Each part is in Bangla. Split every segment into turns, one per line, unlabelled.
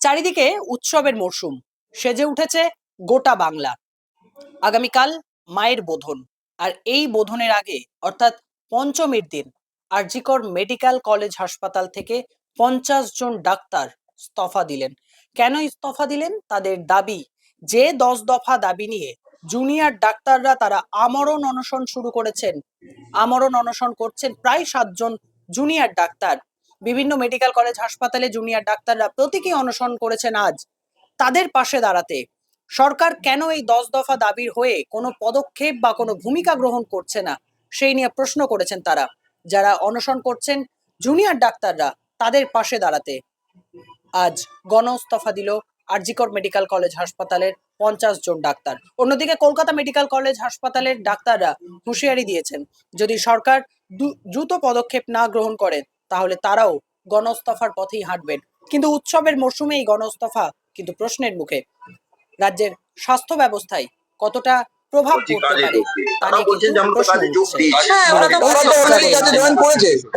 চারিদিকে উৎসবের মরশুম সেজে উঠেছে গোটা বাংলা। আগামীকাল মায়ের বোধন। আর এই বোধনের আগে, অর্থাৎ পঞ্চমীর দিন, আরজিকর মেডিকেল কলেজ হাসপাতাল থেকে পঞ্চাশ জন ডাক্তার ইস্তফা দিলেন। কেন ইস্তফা দিলেন? তাদের দাবি, যে দশ দফা দাবি নিয়ে জুনিয়র ডাক্তাররা তারা আমরণ অনশন শুরু করেছেন। আমরণ অনশন করছেন প্রায় সাতজন জুনিয়র ডাক্তার। বিভিন্ন মেডিকেল কলেজ হাসপাতালে জুনিয়র ডাক্তাররা প্রতীকী অনশন করেছেন আজ। তাদের পাশে দাঁড়াতে সরকার কেন এই দশ দফা দাবির হয়ে কোনো পদক্ষেপ বা কোনো ভূমিকা গ্রহণ করছে না, সেই নিয়ে প্রশ্ন করেছেন তারা। যারা অনশন করছেন জুনিয়র ডাক্তাররা, তাদের পাশে দাঁড়াতে। আজ গণ ইস্তফা দিল আরজিকর মেডিকেল কলেজ হাসপাতালের পঞ্চাশ জন ডাক্তার। অন্যদিকে কলকাতা মেডিকেল কলেজ হাসপাতালের ডাক্তাররা হুঁশিয়ারি দিয়েছেন, যদি সরকার দ্রুত পদক্ষেপ না গ্রহণ করে তাহলে তারাও গণস্তফার পথেই হাঁটবেন। কিন্তু উৎসবের মরশুমে এই গণস্তফা কিন্তু প্রশ্নের মুখে। রাজ্যের স্বাস্থ্য ব্যবস্থায় কতটা প্রভাব পড়তে পারে তা
তারা
নিয়ে
বলছেন
কিন্তু
যে আমরা
প্রশ্ন
কাজে
উঠছে। হ্যাঁ,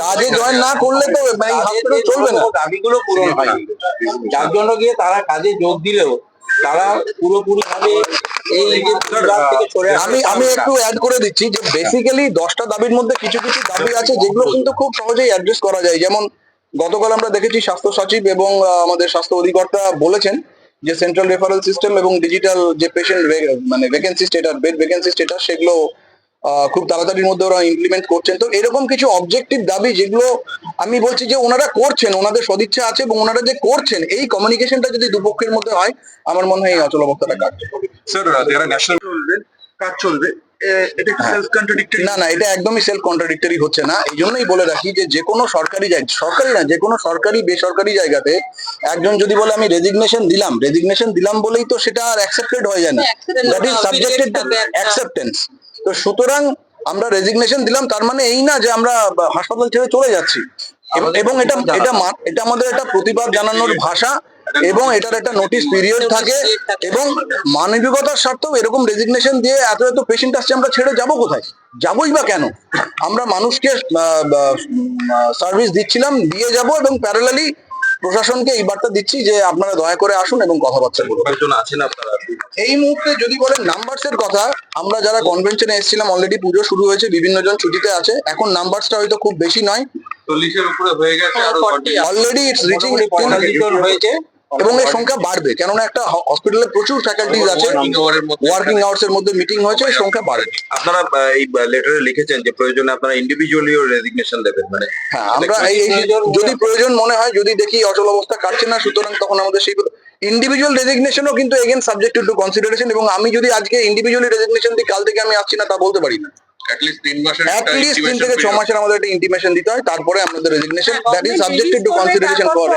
কাজে জয়েন না করলে তো চলবে না।
দাবিগুলো পূরণ হয়নি।
যার জন্য গিয়ে তারা কাজে যোগ দিলেও তারা পুরোপুরি ভাবে এই যে বিভাগ থেকে সরে আসতে
আমি আমি একটু অ্যাড করে দিচ্ছি যে বেসিক্যালি দশটা দাবির মধ্যে কিছু কিছু দাবি আছে যেগুলো কিন্তু খুব সহজেই অ্যাড্রেস করা যায়। যেমন গতকাল আমরা দেখেছি স্বাস্থ্য সচিব এবং আমাদের স্বাস্থ্য অধিকর্তা বলেছেন যে সেন্ট্রাল রেফারেল সিস্টেম এবং ডিজিটাল যে পেশেন্ট মানে vacancy status bed vacancy status সেগুলো খুব তাড়াতাড়ির মধ্যে ওরা ইমপ্লিমেন্ট করছেন। তো এরকম কিছু অবজেক্টিভ দাবি যেগুলো আমি বলছি যে ওনারা করছেন ওনাদের সদিচ্ছা আছে এবং ওনারা যে করছেন এই কমিউনিকেশনটা যদি দুপক্ষের মধ্যে হয় আমার মনে হয় এই অচলাবস্থাটা কাটবে।
স্যার যারা ন্যাশনাল কাজ চলবে এটা
হ্যাঁ।
সেলফ কন্ট্রাডিক্টরি
না না এটা একদমই সেলফ কন্ট্রাডিক্টরি হচ্ছে না। এই জন্যই বলে রাখি যে যে কোনো সরকারি জায়গা সরকারি না যে কোনো সরকারি বেসরকারি জায়গাতে একজন যদি বলে আমি রেজিগনেশন দিলাম রেজিগনেশন দিলাম বলেই তো সেটা আর অ্যাকসেপ্টেড হয়ে যায় না। দ্যাট ইজ সাবজেক্টেড অ্যাকসেপ্টেন্স তো সুতরাং আমরা রেজিগনেশন দিলাম তার মানে এই না যে আমরা হাসপাতাল ছেড়ে চলে যাচ্ছি। এবং- এটা এটা এটা আমাদের একটা প্রতিবাদ জানানোর ভাষা এবং এটার একটা নোটিশ পিরিয়ড থাকে এবং মানবিকতার স্বার্থেও এরকম রেজিগনেশন দিয়ে এত এত পেশেন্ট আসছে আমরা ছেড়ে যাব কোথায়? যাবই বা কেন? আমরা মানুষকে সার্ভিস দিচ্ছিলাম দিয়ে যাব এবং প্যারালালি প্রশাসনকে এই বার্তা দিচ্ছি যে আপনারা দয়া করে আসুন এবং কথাবার্তা বলুন।
আছেন আপনারা?
এই মুহূর্তে যদি বলেন নাম্বারস এর কথা আমরা যারা কনভেনশনে এসেছিলাম অলরেডি পুজো শুরু হয়েছে বিভিন্ন জন ছুটিতে আছে এখন নাম্বারসটা হয়তো খুব বেশি নয়।
চল্লিশের উপরে হয়ে গেছে
অলরেডি ইটস রিচিং
হয়েছে।
এবং এর সংখ্যা বাড়বে কেননা একটা হসপিটালে প্রচুর ফ্যাকাল্টিজ আছে ওয়ার্কিং আওয়ার্স এর মধ্যে মিটিং হয়েছে সংখ্যা বাড়বে।
আপনারা এই লেটারে লিখেছেন যে প্রয়োজনে আপনারা ইন্ডিভিজুয়ালিও রেজিগনেশন দেবেন মানে
হ্যাঁ আমরা এই এই- যদি প্রয়োজন মনে হয় যদি দেখি অচল অবস্থা কাটছে না সুতরাং তখন আমাদের সেই ইন্ডিভিজুয়াল রেজিগনেশনও কিন্তু এগেন সাবজেক্ট টু কনসিডারেশন এবং আমি যদি আজকে ইন্ডিভিজুয়ালি রেজিগনেশন দিই কাল থেকে আমি আসছি না তা বলতে পারি না।
তিন
থেকে ছ মাসের আমাদের একটা ইন্টিমেশন দিতে হয় তারপরে আমাদের resignation that is subjected to consideration for